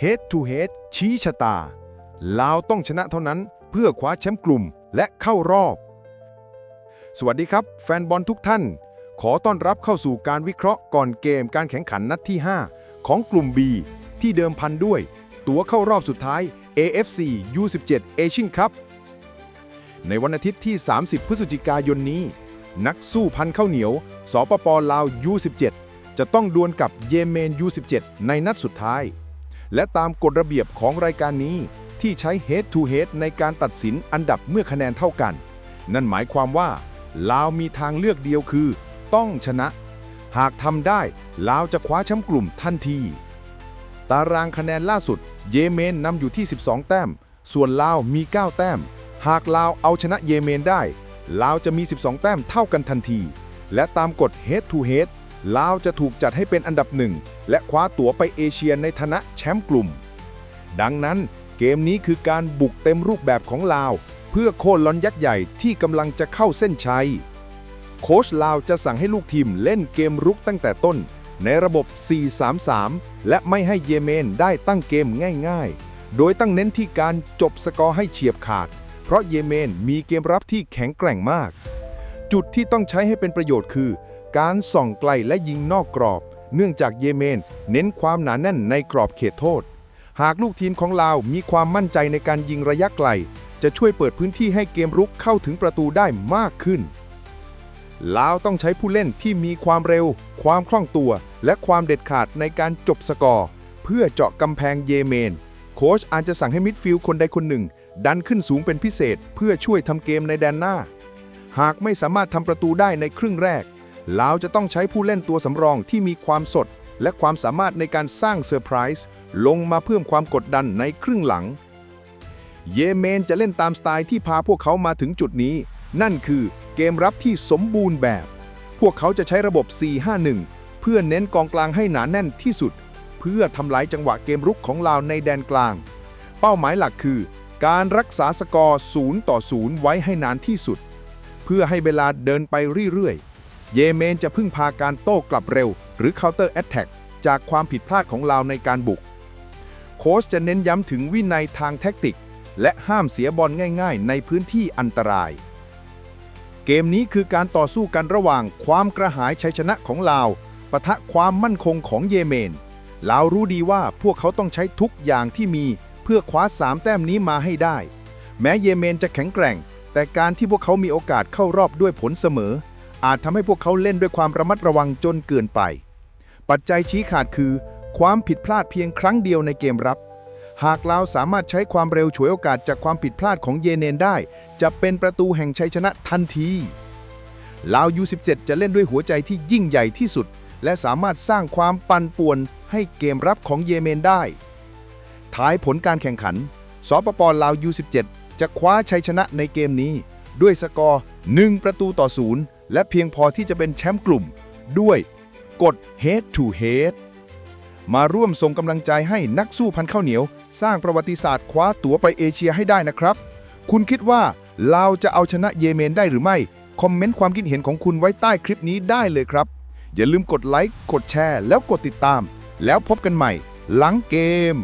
Head to Head ชี้ชะตา ลาวต้องชนะเท่านั้นเพื่อคว้าแชมป์กลุ่มและเข้ารอบ สวัสดีครับ แฟนบอลทุกท่าน ขอต้อนรับเข้าสู่การวิเคราะห์ก่อนเกมการแข่งขันนัดที่ 5 ของกลุ่ม B ที่เดิมพันด้วย ตั๋วเข้ารอบสุดท้าย AFC U17 Asian Cup ในวันอาทิตย์ที่ 30 พฤศจิกายนนี้ นักสู้พันข้าวเหนียว สปปลาว U17 จะต้องดวลกับเยเมน U17 ในนัดสุดท้าย และตามกฎระเบียบของรายการนี้ ที่ใช้ Head to Head ในการตัดสินอันดับเมื่อคะแนนเท่ากัน นั่นหมายความว่า ลาวมีทางเลือกเดียวคือ ต้องชนะ หากทำได้ ลาวจะคว้าแชมป์กลุ่มทันที ตารางคะแนนล่าสุด เยเมนนำอยู่ที่ 12 แต้ม ส่วนลาวมี 9 แต้ม หากลาวเอาชนะเยเมนได้ลาวจะมี 12 แต้มเท่ากันทันที และตามกฎ Head to Head ลาวจะถูกจัดให้เป็นอันดับหนึ่งและคว้าตั๋วไปเอเชียในฐานะแชมป์กลุ่ม ดังนั้นเกมนี้คือการบุกเต็มรูปแบบของลาว เพื่อโค่นล้อนยักษ์ใหญ่ที่กำลังจะเข้าเส้นชัย โค้ชลาวจะสั่งให้ลูกทีมเล่นเกมรุกตั้งแต่ต้น ในระบบ 4-3-3 และไม่ให้เยเมนได้ตั้งเกมง่าย ๆ โดยตั้งเน้นที่การจบสกอร์ให้เฉียบขาด เพราะเยเมนมีเกมรับที่แข็งแกร่งมาก จุดที่ต้องใช้ให้เป็นประโยชน์คือ การส่องไกลและยิงนอกกรอบ เนื่องจากเยเมน เน้นความหนาแน่นในกรอบเขตโทษ หากลูกทีมของลาวมีความมั่นใจในการยิงระยะไกล จะช่วยเปิดพื้นที่ให้เกมรุกเข้าถึงประตูได้มากขึ้น ลาวต้องใช้ผู้เล่นที่มีความเร็ว ความคล่องตัว และความเด็ดขาดในการจบสกอร์ เพื่อเจาะกำแพงเยเมน โค้ชอาจจะสั่งให้มิดฟิลด์คนใดคนหนึ่ง ดันขึ้นสูงเป็นพิเศษ เพื่อช่วยทำเกมในแดนหน้า หากไม่สามารถทำประตูได้ในครึ่งแรก ลาวจะต้องใช้ผู้เล่นตัวสำรองที่มีความสด และความสามารถในการสร้างเซอร์ไพรส์ลงมาเพิ่มความกดดันในครึ่งหลัง เยเมนจะเล่นตามสไตล์ที่พาพวกเขามาถึงจุดนี้ นั่นคือเกมรับที่สมบูรณ์แบบ พวกเขาจะใช้ระบบ 4-5-1 เพื่อเน้นกองกลางให้หนาแน่นที่สุด เพื่อทำลายจังหวะเกมรุกของลาวในแดนกลาง เป้าหมายหลักคือ การรักษาสกอร์0ต่อ0ไว้ให้นานที่สุด เพื่อให้เวลาเดินไปเรื่อยๆ เยเมนจะพึ่งพาการโต้กลับเร็ว หรือ counter attack จากความผิดพลาดของลาวในการบุก โค้ชจะเน้นย้ำถึงวินัยทางแท็กติก และห้ามเสียบอลง่ายๆ ในพื้นที่อันตราย เกมนี้คือการต่อสู้กันระหว่างความกระหายชัยชนะของลาวปะทะความมั่นคงของเยเมน ลาวรู้ดีว่าพวกเขาต้องใช้ทุกอย่างที่มีเพื่อคว้าสามแต้มนี้มาให้ได้ แม้เยเมนจะแข็งแกร่ง แต่การที่พวกเขามีโอกาสเข้ารอบด้วยผลเสมอ อาจทำให้พวกเขาเล่นด้วยความระมัดระวังจนเกินไป ปัจจัยชี้ขาดคือ ความผิดพลาดเพียงครั้งเดียวในเกมรับ หากลาวสามารถใช้ความเร็วฉวยโอกาสจากความผิดพลาดของเยเมนได้ จะเป็นประตูแห่งชัยชนะทันทีลาว U17 จะเล่นด้วยหัวใจที่ยิ่งใหญ่ที่สุด และสามารถสร้างความปั่นป่วนให้เกมรับของเยเมนได้ ท้ายผลการแข่งขัน สปปลาว U17 จะคว้าชัยชนะในเกมนี้ ด้วยสกอร์ 1 ประตูต่อ 0 และเพียงพอที่จะเป็นแชมป์กลุ่ม ด้วยกฎ Head to Head มาร่วมส่งกำลังใจให้นักสู้พันข้าวเหนียว สร้างประวัติศาสตร์คว้าตั๋วไปเอเชียให้ได้นะครับ คุณคิดว่าลาวจะเอาชนะเยเมนได้หรือไม่ คอมเมนต์ความคิดเห็นของคุณไว้ใต้คลิปนี้ได้เลยครับ อย่าลืมกดไลค์ กดแชร์ แล้วกดติดตาม แล้วพบกันใหม่ หลังเกม